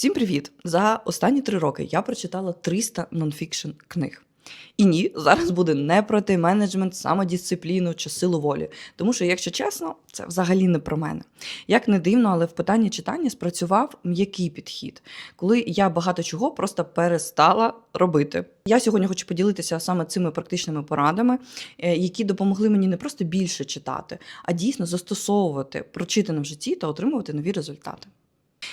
Всім привіт! За останні три роки я прочитала 300 нонфікшн книг. І ні, зараз буде не про тайм-менеджмент, самодисципліну чи силу волі. Тому що, якщо чесно, це взагалі не про мене. Як не дивно, але в питанні читання спрацював м'який підхід, коли я багато чого просто перестала робити. Я сьогодні хочу поділитися саме цими практичними порадами, е, які допомогли мені не просто більше читати, а дійсно застосовувати прочитане в житті та отримувати нові результати.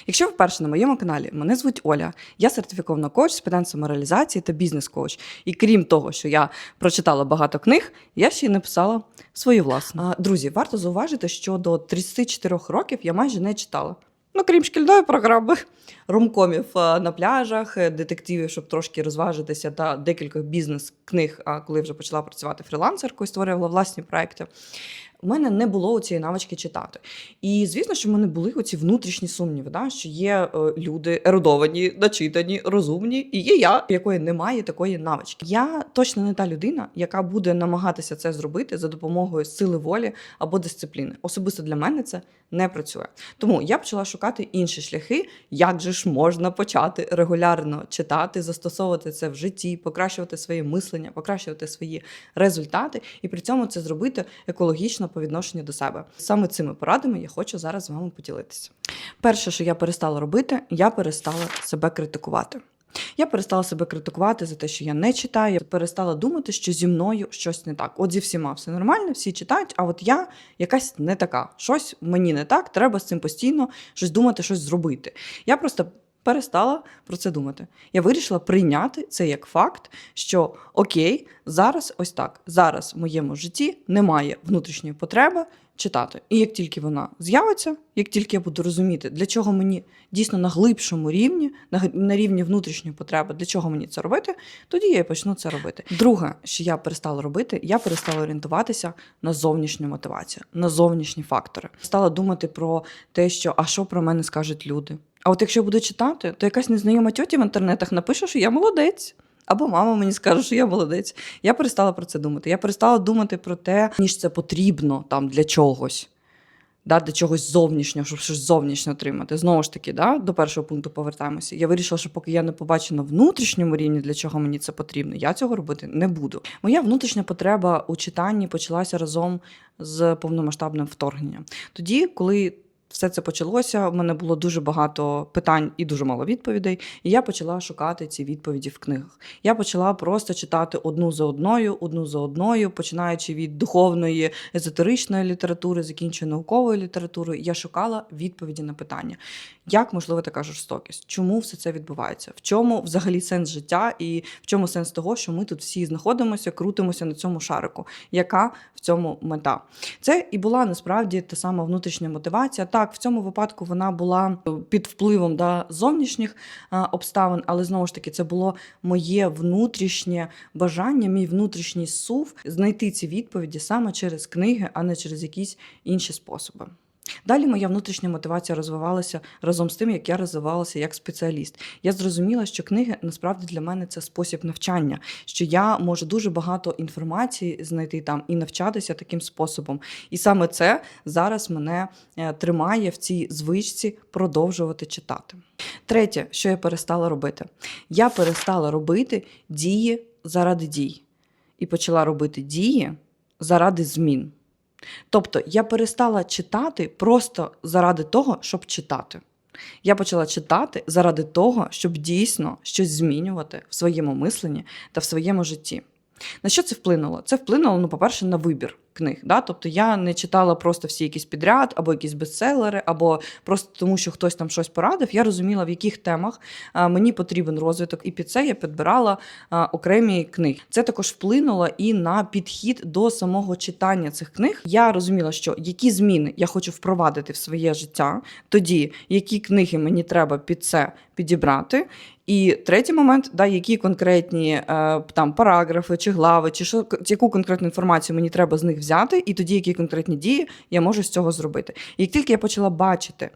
Якщо ви вперше на моєму каналі, мене звуть Оля, я сертифікована коуч з питань самореалізації та бізнес-коуч. І крім того, що я прочитала багато книг, я ще й написала свою власну. Друзі, варто зауважити, що до 34 років я майже не читала. Ну, крім шкільної програми, ромкомів е, на пляжах, е, детективів, щоб трошки розважитися, та декількох бізнес-книг, коли вже почала працювати фрілансеркою, створювала власні проекти. У мене не було цієї навички читати. І звісно, що в мене були оці внутрішні сумніви, да? що є е, люди ерудовані, начитані, розумні, і є я, якої немає такої навички. Я точно не та людина, яка буде намагатися це зробити за допомогою сили волі або дисципліни. Особисто для мене це не працює. Тому я почала шукати інші шляхи, як же ж можна почати регулярно читати, застосовувати це в житті, покращувати своє мислення, покращувати свої результати, і при цьому це зробити екологічно по відношенню до себе. Саме цими порадами я хочу зараз з вами поділитися. Перше, що я перестала робити, я перестала себе критикувати. Я перестала себе критикувати за те, що я не читаю. Перестала думати, що зі мною щось не так. От зі всіма все нормально, всі читають, а от я якась не така. Щось мені не так, треба з цим постійно щось думати, щось зробити. Я просто перестала про це думати. Я вирішила прийняти це як факт, що окей, зараз ось так. Зараз в моєму житті немає внутрішньої потреби читати. І як тільки вона з'явиться, як тільки я буду розуміти, для чого мені дійсно на глибшому рівні, на, рівні внутрішньої потреби, для чого мені це робити, тоді я і почну це робити. Друге, що я перестала робити, я перестала орієнтуватися на зовнішню мотивацію, на зовнішні фактори. Стала думати про те, що а що про мене скажуть люди. А от якщо я буду читати, то якась незнайома тьотя в інтернетах напише, що я молодець. Або мама мені скаже, що я молодець. Я перестала про це думати. Я перестала думати про те, ніж це потрібно там для чогось. Да, для чогось зовнішнього, щоб щось зовнішнє отримати. Знову ж таки, да, до першого пункту повертаємося. Я вирішила, що поки я не побачу на внутрішньому рівні, для чого мені це потрібно, я цього робити не буду. Моя внутрішня потреба у читанні почалася разом з повномасштабним вторгненням. Тоді, коли все це почалося, в мене було дуже багато питань і дуже мало відповідей. І я почала шукати ці відповіді в книгах. Я почала просто читати одну за одною, одну за одною, починаючи від духовної, езотеричної літератури, закінчуючи науковою літературою. Я шукала відповіді на питання, як можливо така жорстокість, чому все це відбувається, в чому взагалі сенс життя, і в чому сенс того, що ми тут всі знаходимося, крутимося на цьому шарику. Яка в цьому мета? Це і була насправді та сама внутрішня мотивація. Так, в цьому випадку вона була під впливом да, зовнішніх а, обставин, але знову ж таки, це було моє внутрішнє бажання, мій внутрішній сув знайти ці відповіді саме через книги, а не через якісь інші способи. Далі моя внутрішня мотивація розвивалася разом з тим, як я розвивалася як спеціаліст. Я зрозуміла, що книги насправді для мене це спосіб навчання, що я можу дуже багато інформації знайти там і навчатися таким способом. І саме це зараз мене е, тримає в цій звичці продовжувати читати. Третє, що я перестала робити, я перестала робити дії заради дій і почала робити дії заради змін. Тобто я перестала читати просто заради того, щоб читати. Я почала читати заради того, щоб дійсно щось змінювати в своєму мисленні та в своєму житті. На що це вплинуло? Це вплинуло, ну, по-перше, на вибір книг. Да? Тобто я не читала просто всі якісь підряд, або якісь бестселери, або просто тому, що хтось там щось порадив. Я розуміла, в яких темах мені потрібен розвиток, і під це я підбирала окремі книги. Це також вплинуло і на підхід до самого читання цих книг. Я розуміла, що які зміни я хочу впровадити в своє життя, тоді які книги мені треба під це підібрати. І третій момент, да, які конкретні е, там параграфи чи глави, чи що яку конкретну інформацію мені треба з них взяти, і тоді які конкретні дії я можу з цього зробити. І як тільки я почала бачити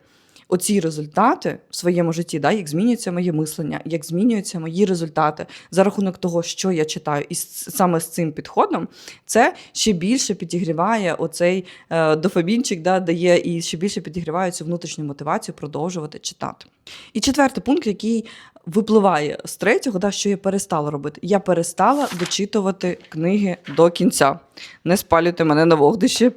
оці результати в своєму житті, да, як змінюється моє мислення, як змінюються мої результати за рахунок того, що я читаю, і саме з цим підходом, це ще більше підігріває оцей е, дофамінчик, да, дає і ще більше підігріває цю внутрішню мотивацію продовжувати читати. І четвертий пункт, який випливає з третього, да, що я перестала робити. Я перестала дочитувати книги до кінця. Не спалюйте мене на вогнищі.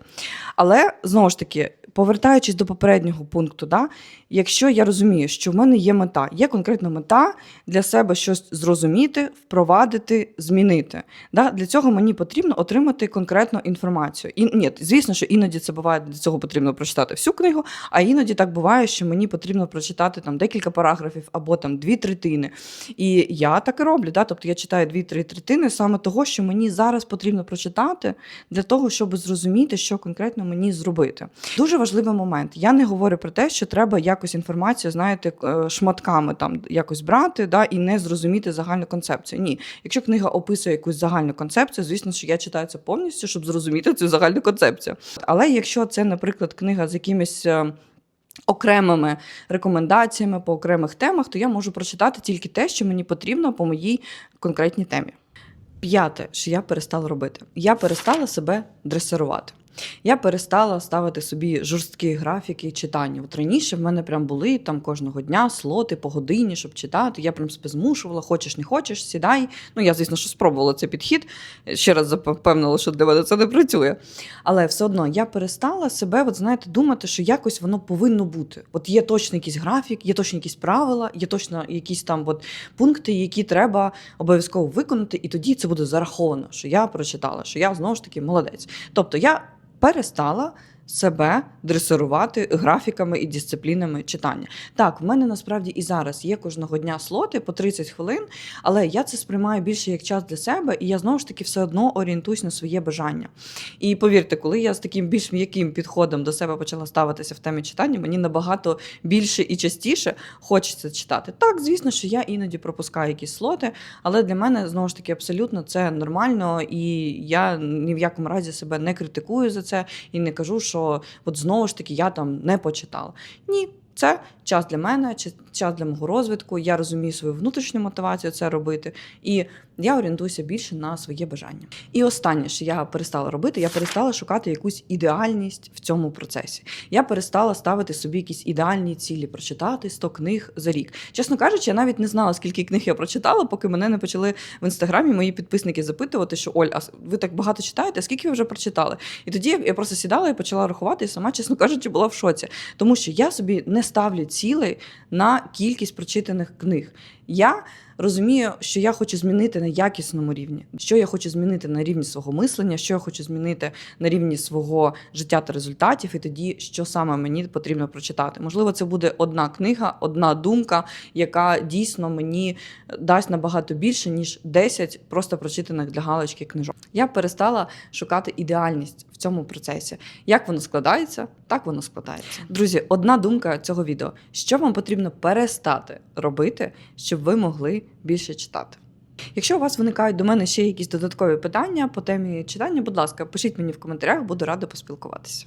Але знову ж таки, повертаючись до попереднього пункту, да, якщо я розумію, що в мене є мета, є конкретна мета для себе щось зрозуміти, впровадити, змінити. Да, для цього мені потрібно отримати конкретну інформацію. І ні, звісно, що іноді це буває, для цього потрібно прочитати всю книгу, а іноді так буває, що мені потрібно прочитати там декілька параграфів або там дві третини. І я так і роблю. Да? Тобто я читаю дві-три третини саме того, що мені зараз потрібно прочитати для того, щоб зрозуміти, що конкретно мені зробити. Дуже важливий момент. Я не говорю про те, що треба якось інформацію, знаєте, е, шматками там якось брати, да, і не зрозуміти загальну концепцію. Ні, якщо книга описує якусь загальну концепцію, звісно, що я читаю це повністю, щоб зрозуміти цю загальну концепцію. Але якщо це, наприклад, книга з якимись. е, Окремими рекомендаціями по окремих темах, то я можу прочитати тільки те, що мені потрібно по моїй конкретній темі. П'яте, що я перестала робити. Я перестала себе дресирувати. Я перестала ставити собі жорсткі графіки читання. От раніше в мене прям були там кожного дня слоти по годині, щоб читати. Я прям себе змушувала, хочеш, не хочеш, сідай. Ну, я, звісно, що спробувала цей підхід. Ще раз запевнила, що для мене це не працює. Але все одно я перестала себе, от знаєте, думати, що якось воно повинно бути. От є точно якийсь графік, є точно якісь правила, є точно якісь там от пункти, які треба обов'язково виконати, і тоді це буде зараховано, що я прочитала, що я знову ж таки молодець. Тобто я перестала себе дресирувати графіками і дисциплінами читання. Так, в мене насправді і зараз є кожного дня слоти по 30 хвилин, але я це сприймаю більше як час для себе, і я знову ж таки все одно орієнтуюсь на своє бажання. І повірте, коли я з таким більш м'яким підходом до себе почала ставитися в темі читання, мені набагато більше і частіше хочеться читати. Так, звісно, що я іноді пропускаю якісь слоти, але для мене знову ж таки абсолютно це нормально, і я ні в якому разі себе не критикую за це і не кажу, що от знову ж таки я там не почитала. Ні. Це час для мене, час для мого розвитку. Я розумію свою внутрішню мотивацію це робити, і я орієнтуюся більше на своє бажання. І останнє, що я перестала робити, я перестала шукати якусь ідеальність в цьому процесі. Я перестала ставити собі якісь ідеальні цілі, прочитати 100 книг за рік. Чесно кажучи, я навіть не знала, скільки книг я прочитала, поки мене не почали в інстаграмі мої підписники запитувати, що Оль, а ви так багато читаєте? Скільки ви вже прочитали? І тоді я просто сідала і почала рахувати, і сама, чесно кажучи, була в шоці. Тому що я собі не ставлю цілей на кількість прочитаних книг. Я розумію, що я хочу змінити на якісному рівні, що я хочу змінити на рівні свого мислення, що я хочу змінити на рівні свого життя та результатів, і тоді що саме мені потрібно прочитати. Можливо, це буде одна книга, одна думка, яка дійсно мені дасть набагато більше ніж 10 просто прочитаних для галочки книжок. Я перестала шукати ідеальність в цьому процесі. Як воно складається, так воно складається. Друзі, одна думка цього відео: що вам потрібно перестати робити, щоб ви могли більше читати. Якщо у вас виникають до мене ще якісь додаткові питання по темі читання, будь ласка, пишіть мені в коментарях, буду рада поспілкуватися.